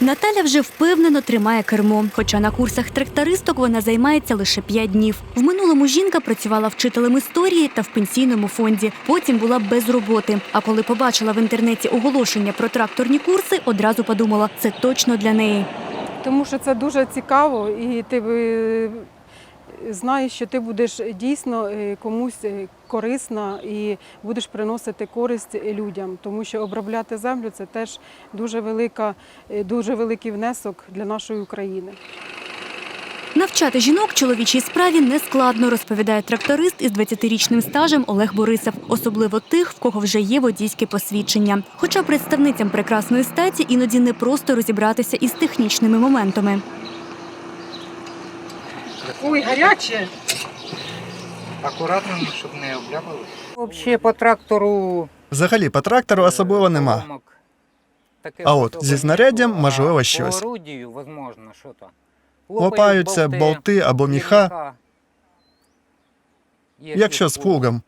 Наталя вже впевнено тримає кермо. Хоча на курсах трактористок вона займається лише 5 днів. В минулому жінка працювала вчителем історії та в пенсійному фонді. Потім була без роботи. А коли побачила в інтернеті оголошення про тракторні курси, одразу подумала, це точно для неї. Тому що це дуже цікаво, і ти е, знаєш, що ти будеш дійсно е, комусь е, корисна і будеш приносити користь людям. Тому що обробляти землю це теж дуже велика, е, дуже великий внесок для нашої України. Навчати жінок чоловічій справі не складно, розповідає тракторист із 20-річним стажем Олег Борисов, особливо тих, в кого вже є водійське посвідчення. Хоча представницям прекрасної статі іноді не просто розібратися із технічними моментами. Ой, гаряче! Акуратно, щоб не обляпали. Взагалі по трактору Взагалі по трактору особливо нема. А от зі знаряддям, можливо, щось. Лопаються болти або міха, якщо з плугом.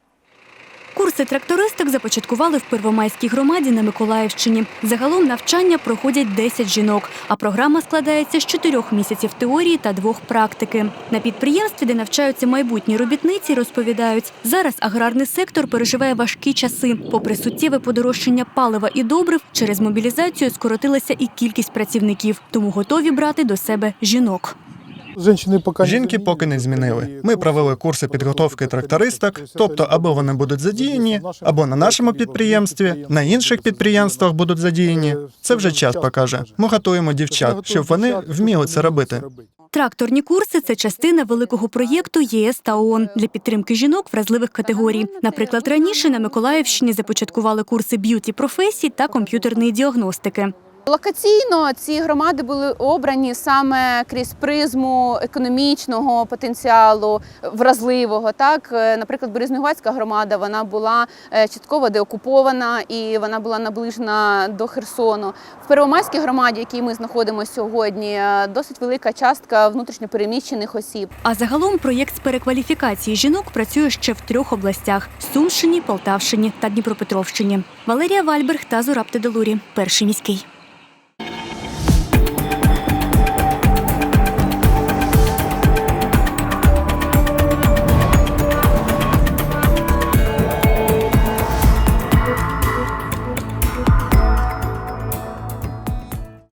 Курси трактористок започаткували в Первомайській громаді на Миколаївщині. Загалом навчання проходять 10 жінок, а програма складається з чотирьох місяців теорії та двох практики. На підприємстві, де навчаються майбутні робітниці, розповідають, зараз аграрний сектор переживає важкі часи. Попри суттєве подорожчання палива і добрив, через мобілізацію скоротилася і кількість працівників, тому готові брати до себе жінок. Жінки поки Жінки поки не змінили. Ми провели курси підготовки трактористок, тобто або вони будуть задіяні, або на нашому підприємстві, на інших підприємствах будуть задіяні. Це вже час покаже. Ми готуємо дівчат, щоб вони вміли це робити. Тракторні курси це частина великого проєкту ЄС та ООН для підтримки жінок вразливих категорій. Наприклад, раніше на Миколаївщині започаткували курси б'юті професій та комп'ютерної діагностики. Локаційно ці громади були обрані саме крізь призму економічного потенціалу вразливого. Так, Е, наприклад, Березнеградська громада вона була е, частково деокупована і вона була наближена до Херсону. В Первомайській громаді, в якій ми знаходимося сьогодні, е, досить велика частка внутрішньопереміщених осіб. А загалом проєкт з перекваліфікації жінок працює ще в трьох областях: Сумщині, Полтавщині та Дніпропетровщині. Валерія Вальберг та Зураб Теделурі. Перший міський.